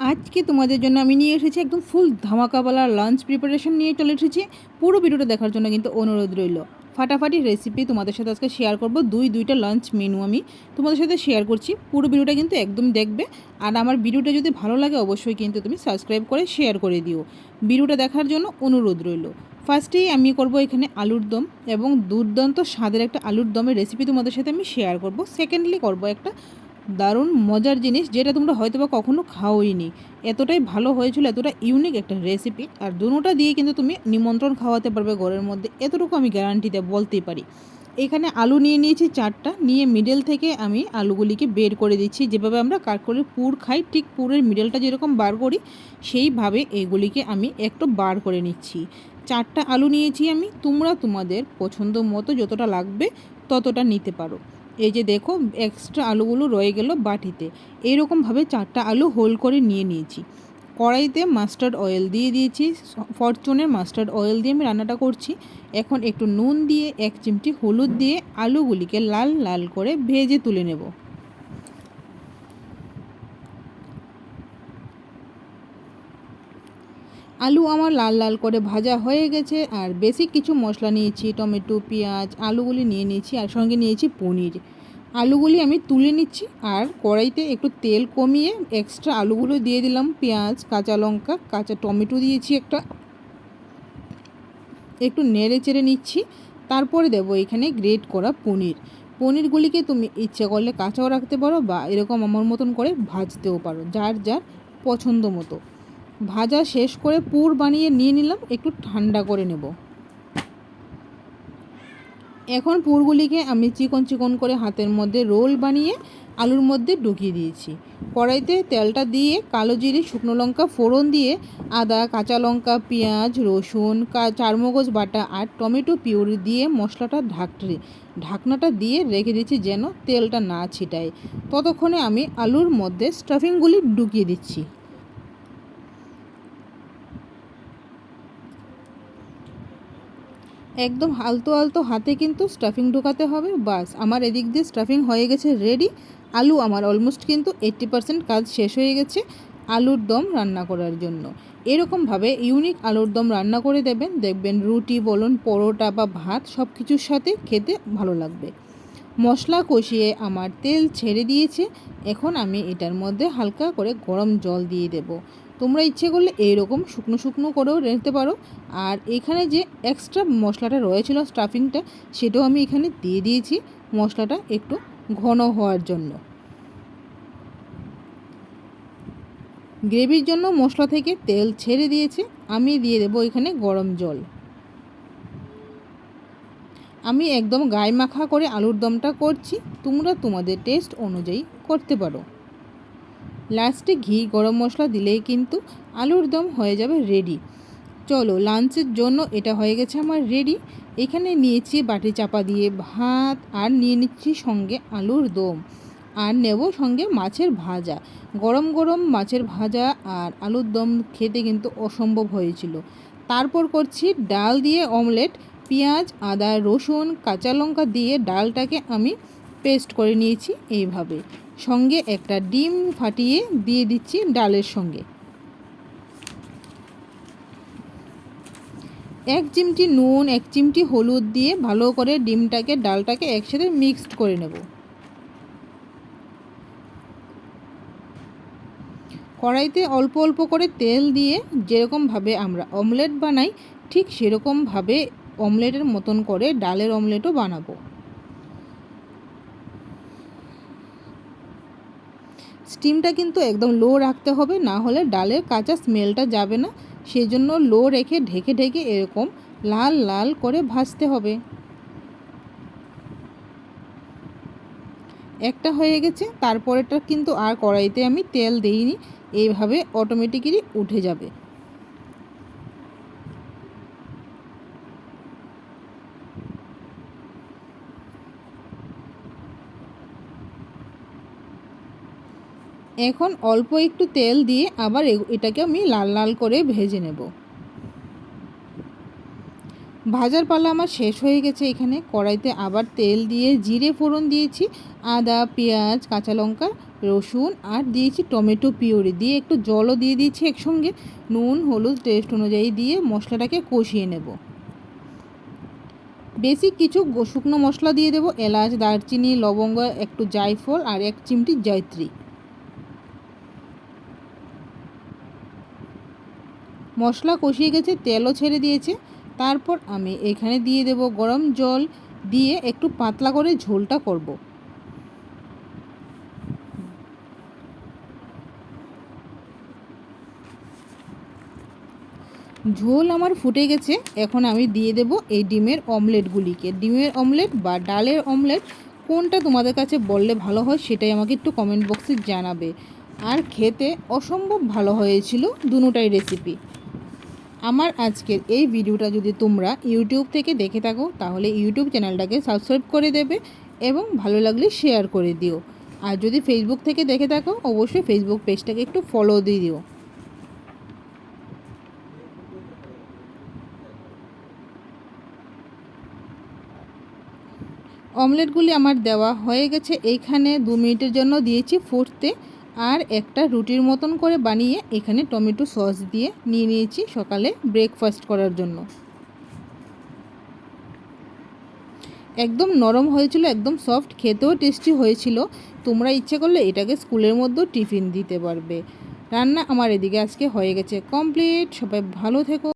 আজকে তোমাদের জন্য আমি নিয়ে এসেছি একদম ফুল ধামাকাওয়ালা লাঞ্চ প্রিপারেশন নিয়ে চলে এসেছি। পুরো ভিডিওটা দেখার জন্য কিন্তু অনুরোধ রইল। ফাটাফাটি রেসিপি তোমাদের সাথে আজকে শেয়ার করব। দুই, দুইটা লাঞ্চ মেনু আমি তোমাদের সাথে শেয়ার করছি। পুরো ভিডিওটা কিন্তু একদম দেখবে। আর আমার ভিডিওটা যদি ভালো লাগে অবশ্যই কিন্তু তুমি সাবস্ক্রাইব করে শেয়ার করে দিও। ভিডিওটা দেখার জন্য অনুরোধ রইল। ফার্স্টেই আমি করব এখানে আলুর দম এবং দুর্দান্ত স্বাদের একটা আলুর দমের রেসিপি তোমাদের সাথে আমি শেয়ার করব। সেকেন্ডলি করব একটা দারুণ মজার জিনিস যেটা তোমরা হয়তো বা কখনো খাওইনি। এতটাই ভালো হয়েছিল, এতটা ইউনিক একটা রেসিপি আর দুটোটা দিয়ে কিন্তু তুমি নিমন্ত্রণ খাওয়াতে পারবে ঘরের মধ্যে। এতটুকু আমি গ্যারান্টিতে বলতেই পারি। এখানে আলু নিয়ে নিয়েছি চারটা, নিয়ে মিডল থেকে আমি আলুগুলিকে বের করে দিচ্ছি। যেভাবে আমরা কাঠকলের পুর খাই, ঠিক পুরের মিডলটা যেরকম বার করি, সেইভাবে এইগুলিকে আমি একটু বার করে নিচ্ছি। চারটা আলু নিয়েছি আমি, তোমরা তোমাদের পছন্দ মতো যতটা লাগবে ততটা নিতে পারো। এই যে দেখো এক্সট্রা আলুগুলো রয়ে গেল বাটিতে। এইরকমভাবে চারটা আলু হোল করে নিয়ে নিয়েছি। কড়াইতে মাস্টার্ড অয়েল দিয়ে দিয়েছি ফরচুনের মাস্টার্ড অয়েল দিয়ে আমি রান্নাটা করছি। এখন একটু নুন দিয়ে, এক চিমটি হলুদ দিয়ে আলুগুলিকে লাল লাল করে ভেজে তুলে নেব। আলু আমার লাল লাল করে ভাজা হয়ে গেছে, আর বেশি কিছু মশলা নিয়েছি, টমেটো, পেঁয়াজ, আলুগুলি নিয়ে নিয়েছি, আর সঙ্গে নিয়েছি পনির। আলুগুলি আমি তুলে নিচ্ছি, আর কড়াইতে একটু তেল কমিয়ে এক্সট্রা আলুগুলো দিয়ে দিলাম, পেঁয়াজ, কাঁচা লঙ্কা, কাঁচা টমেটো দিয়েছি একটা। একটু নেড়ে চেড়ে নিচ্ছি, তারপরে দেবো এখানে গ্রেট করা পনির। পনিরগুলিকে তুমি ইচ্ছে করলে কাঁচাও রাখতে পারো, বা এরকম আমার মতন করে ভাজতেও পারো, যার যার পছন্দ মতো। ভাজা শেষ করে পুর বানিয়ে নিয়ে নিলাম, একটু ঠান্ডা করে নেব। এখন পুরগুলিকে আমি চিকন চিকন করে হাতের মধ্যে রোল বানিয়ে আলুর মধ্যে ঢুকিয়ে দিয়েছি। কড়াইতে তেলটা দিয়ে কালো জিরে, শুকনো লঙ্কা, ফোড়ন দিয়ে আদা, কাঁচা লঙ্কা, পেঁয়াজ, রসুন চারমগজ বাটা আর টমেটো পিউরি দিয়ে মশলাটা ঢাকতে, ঢাকনাটা দিয়ে রেখে দিচ্ছি যেন তেলটা না ছিটায়। ততক্ষণে আমি আলুর মধ্যে স্টাফিংগুলি ঢুকিয়ে দিচ্ছি। একদম আলতো আলতো হাতে কিন্তু স্টাফিং ঢোকাতে হবে, বাস। আমার এদিক দিয়ে স্টাফিং হয়ে গেছে রেডি আলু আমার অলমোস্ট কিন্তু এইট্টি পারসেন্ট কাজ শেষ হয়ে গেছে আলুর দম রান্না করার জন্য। এরকমভাবে ইউনিক আলুর দম রান্না করে দেবেন, দেখবেন রুটি বলুন, পরোটা বা ভাত সব কিছুর সাথে খেতে ভালো লাগবে। মশলা কষিয়ে আমার তেল ছেড়ে দিয়েছে, এখন আমি এটার মধ্যে হালকা করে গরম জল দিয়ে দেব। তোমরা ইচ্ছে করলে এইরকম শুকনো শুকনো করেও রেখতে পারো। আর এখানে যে এক্সট্রা মশলাটা রয়েছিল স্টাফিংটা সেটাও আমি এখানে দিয়ে দিয়েছি মশলাটা একটু ঘন হওয়ার জন্য। গ্রেভির জন্য মশলা থেকে তেল ছেড়ে দিয়েছে, আমি দিয়ে দেবো এখানে গরম জল। আমি একদম গায়ে মাখা করে আলুর দমটা করছি, তোমরা তোমাদের টেস্ট অনুযায়ী করতে পারো। লাস্টে ঘি, গরম মশলা দিলেই কিন্তু আলুর দম হয়ে যাবে রেডি চলো লাঞ্চের জন্য এটা হয়ে গেছে আমার রেডি এখানে নিয়েছি বাটি চাপা দিয়ে ভাত আর নিয়ে নিচ্ছি সঙ্গে আলুর দম। আর নেব সঙ্গে মাছের ভাজা। গরম গরম মাছের ভাজা আর আলুর দম খেতে কিন্তু অসম্ভব হয়েছিল। তারপর করছি ডাল দিয়ে অমলেট পেঁয়াজ, আদা, রসুন, কাঁচা লঙ্কা দিয়ে ডালটাকে আমি পেস্ট করে নিয়েছি এইভাবে। সঙ্গে একটা ডিম ফাটিয়ে দিয়ে দিচ্ছি ডালের সঙ্গে। এক চিমটি নুন, এক চিমটি হলুদ দিয়ে ভালো করে ডিমটাকে, ডালটাকে একসাথে মিক্সড করে নেব। কড়াইতে অল্প অল্প করে তেল দিয়ে যেরকমভাবে আমরা অমলেট বানাই, ঠিক সেরকমভাবে অমলেটের মতন করে ডালের অমলেটও বানাবো। স্টিমটা কিন্তু একদম লো রাখতে হবে, না হলে ডালের কাঁচা স্মেলটা যাবে না। সেই জন্য লো রেখে ঢেকে ঢেকে এরকম লাল লাল করে ভাজতে হবে। একটা হয়ে গেছে তারপরেটা কিন্তু আর কড়াইতে আমি তেল দিইনি, এইভাবে অটোমেটিক্যালি উঠে যাবে। এখন অল্প একটু তেল দিয়ে আবার এটাকে আমি লাল লাল করে ভেজে নেব। ভাজার পালা আমার শেষ হয়ে গেছে এখানে। কড়াইতে আবার তেল দিয়ে জিরে ফোড়ন দিয়েছি, আদা, পেঁয়াজ, কাঁচা লঙ্কা, রসুন, আর দিয়েছি টমেটো পিউরি। দিয়ে একটু জলও দিয়ে দিয়েছি একসঙ্গে। নুন, হলুদ টেস্ট অনুযায়ী দিয়ে মশলাটাকে কষিয়ে নেব। বেশি কিছু শুকনো মশলা দিয়ে দেবো। এলাচ, দারচিনি, লবঙ্গ, একটু জায়ফল, আর এক চিমটি জয়ত্রী। মশলা কষিয়ে গেছে, তেলও ছেড়ে দিয়েছে। তারপর আমি এখানে দিয়ে দেব গরম জল, দিয়ে একটু পাতলা করে ঝোলটা করব। ঝোল আমার ফুটে গেছে, এখন আমি দিয়ে দেব এই ডিমের অমলেটগুলিকে। ডিমের অমলেট বা ডালের অমলেট, কোনটা তোমাদের কাছে বললে ভালো হয় সেটাই আমাকে একটু কমেন্ট বক্সে জানাবে। আর খেতে অসম্ভব ভালো হয়েছিল দুটোটাই রেসিপি আমার আজকের এই ভিডিওটা যদি তোমরা ইউটিউব থেকে দেখে থাকো, তাহলে ইউটিউব চ্যানেলটাকে সাবস্ক্রাইব করে দেবে এবং ভালো লাগলে শেয়ার করে দিও। আর যদি ফেসবুক থেকে দেখে থাকো, অবশ্যই ফেসবুক পেজটাকে একটু ফলো দিয়ে দিও। অমলেটগুলি আমার দেওয়া হয়ে গেছে। এইখানে দু মিনিটের জন্য দিয়েছি ফুটতে। আর একটা রুটির মতন করে বানিয়ে এখানে টমেটো সস দিয়ে নিয়ে নিয়েছি সকালে ব্রেকফাস্ট করার জন্য। একদম নরম হয়েছিল, একদম সফট খেতেও টেস্টি হয়েছিল। তোমরা ইচ্ছে করলে এটাকে স্কুলের মধ্যেও টিফিন দিতে পারবে। রান্না আমার এদিকে আজকে হয়ে গেছে কমপ্লিট সবাই ভালো থেকো।